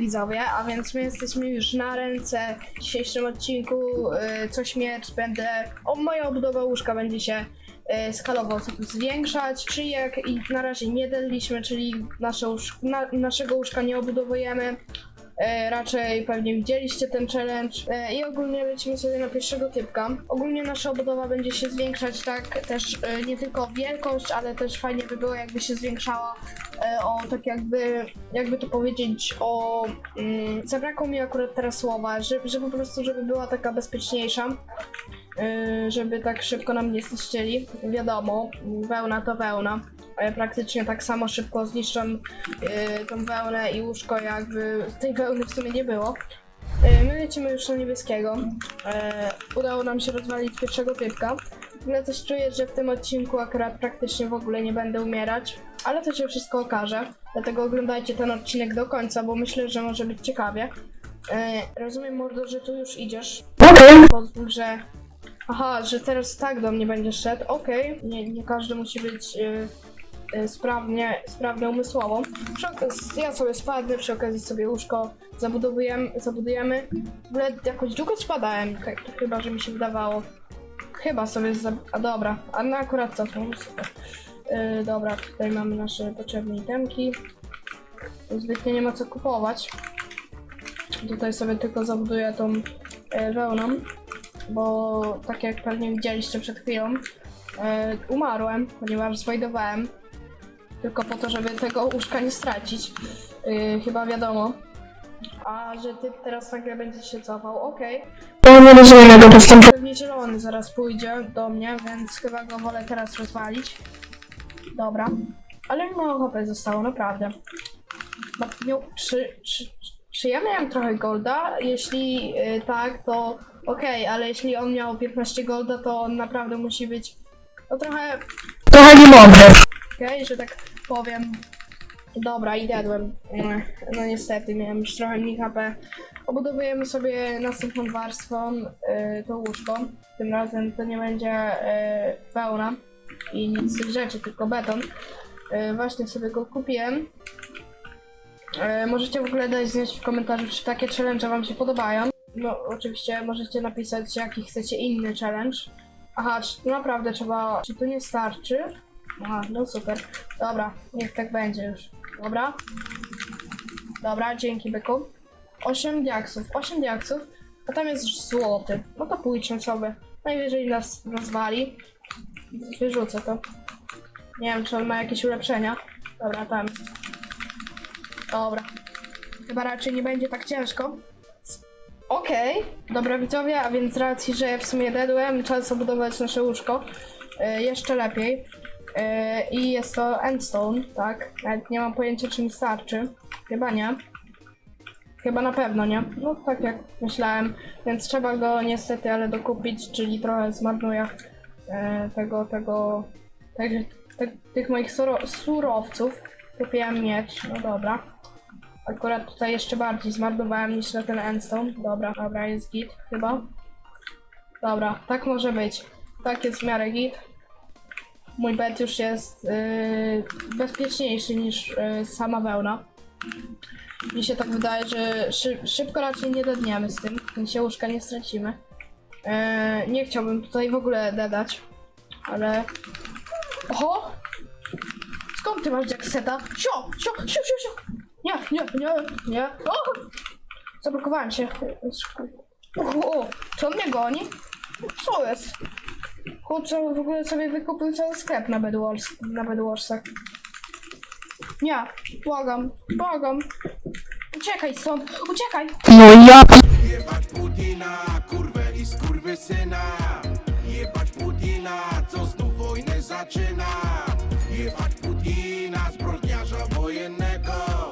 Widzowie, a więc my jesteśmy już na ręce. W dzisiejszym odcinku y, co śmierć będę. O, moja obudowa łóżka będzie się y, skalowo zwiększać. Czyli jak i na razie nie deliliśmy, czyli nasze łóż, na, naszego łóżka nie obudowujemy. E, raczej pewnie widzieliście ten challenge e, i ogólnie lecimy sobie na pierwszego typka. Ogólnie nasza obudowa będzie się zwiększać tak też e, nie tylko wielkość, ale też fajnie by było jakby się zwiększała e, o tak jakby, jakby to powiedzieć o mm, zabrakło mi akurat teraz słowa, że, że po prostu żeby była taka bezpieczniejsza. e, Żeby tak szybko nam nie zniszczyli. Wiadomo, wełna to wełna. E, Praktycznie tak samo szybko zniszczą e, tą wełnę i łóżko, jakby tej wełny w sumie nie było. E, My lecimy już na niebieskiego. E, Udało nam się rozwalić pierwszego typka. Ale coś czuję, że w tym odcinku akurat praktycznie w ogóle nie będę umierać, ale to się wszystko okaże. Dlatego oglądajcie ten odcinek do końca, bo myślę, że może być ciekawie. E, rozumiem, Mordo, że tu już idziesz. Pozwól, że... Aha, że teraz tak do mnie będziesz szedł. Okej, nie, nie każdy musi być y, y, sprawnie, sprawnie umysłowo. Ja sobie spadnę, przy okazji sobie łóżko zabudowujemy, zabudujemy. W ogóle jakoś długo spadałem, tak, to chyba, że mi się wydawało. Chyba sobie. A dobra, a no akurat co? Super. Yy, dobra, tutaj mamy nasze potrzebne itemki. Zbytnio nie ma co kupować. Tutaj sobie tylko zabuduję tą e, wełną, bo tak jak pewnie widzieliście przed chwilą, e, umarłem, ponieważ zwajdowałem tylko po to, żeby tego łóżka nie stracić. E, chyba wiadomo. A że ty teraz nagle będzie się cofał, okej. Ja nie rozumiem jego postępu. Pewnie zielony zaraz pójdzie do mnie, więc chyba go wolę teraz rozwalić. Dobra. Ale mało HP zostało, naprawdę. Ma- miał- Czy, czy, czy ja miałem trochę golda? Jeśli y, tak, to okej, ale jeśli on miał 15 golda, to on naprawdę musi być no trochę Trochę niemądry. Okej, że tak powiem. Dobra, i dedłem. Ech, No niestety, miałem już trochę mniej HP. Obudowujemy sobie następną warstwą y, to łóżko. Tym razem to nie będzie y, wełna i nic z tych rzeczy, tylko beton. Y, właśnie sobie go kupiłem. Y, możecie w ogóle dać znać w komentarzu, czy takie challenge wam się podobają. No, oczywiście możecie napisać, jaki chcecie inny challenge. Aha, czy naprawdę trzeba. Czy to nie starczy? Aha, no super. Dobra, niech tak będzie już. Dobra. Dobra, dzięki byku. 8 diaksów, 8 diaksów, a tam jest złoty. No to pójdźmy sobie. Najwyżej nas rozwali. Wyrzucę to. Nie wiem, czy on ma jakieś ulepszenia. Dobra, tam. Dobra. Chyba raczej nie będzie tak ciężko. Okej, dobra widzowie, a więc racji, że w sumie dedłem, czas obudować nasze łóżko y, jeszcze lepiej. Y, I jest to endstone, tak? Nawet nie mam pojęcia, czy mi starczy. Chyba nie. Chyba na pewno nie. No tak jak myślałem, więc trzeba go niestety, ale dokupić, czyli trochę zmarnuję e, tego, tego, te, tych moich suro, surowców. Kupiłem miecz, no dobra. Akurat tutaj jeszcze bardziej zmarnowałem niż na ten endstone. Dobra, dobra, jest git chyba. Dobra, tak może być. Tak jest w miarę git. Mój bed już jest yy, bezpieczniejszy niż yy, sama wełna. Mi się tak wydaje, że szy szybko raczej nie dedniemy z tym, więc się łóżka nie stracimy. Yy, nie chciałbym tutaj w ogóle dedać, ale... Oho! Skąd ty masz Jackseta? Sio, sio, sio, sio, sio! Nie, nie, nie, nie. O! Zablokowałem się. O, o, czy on mnie goni? Co jest? Kurczę, w ogóle sobie wykupił cały sklep na Bedwars, na Bedwarsach. Nie, błagam, błagam. Uciekaj stąd, uciekaj! No ja... Jebać Putina, kurwę i. Jebać Putina, co znów wojnę zaczyna. Jebać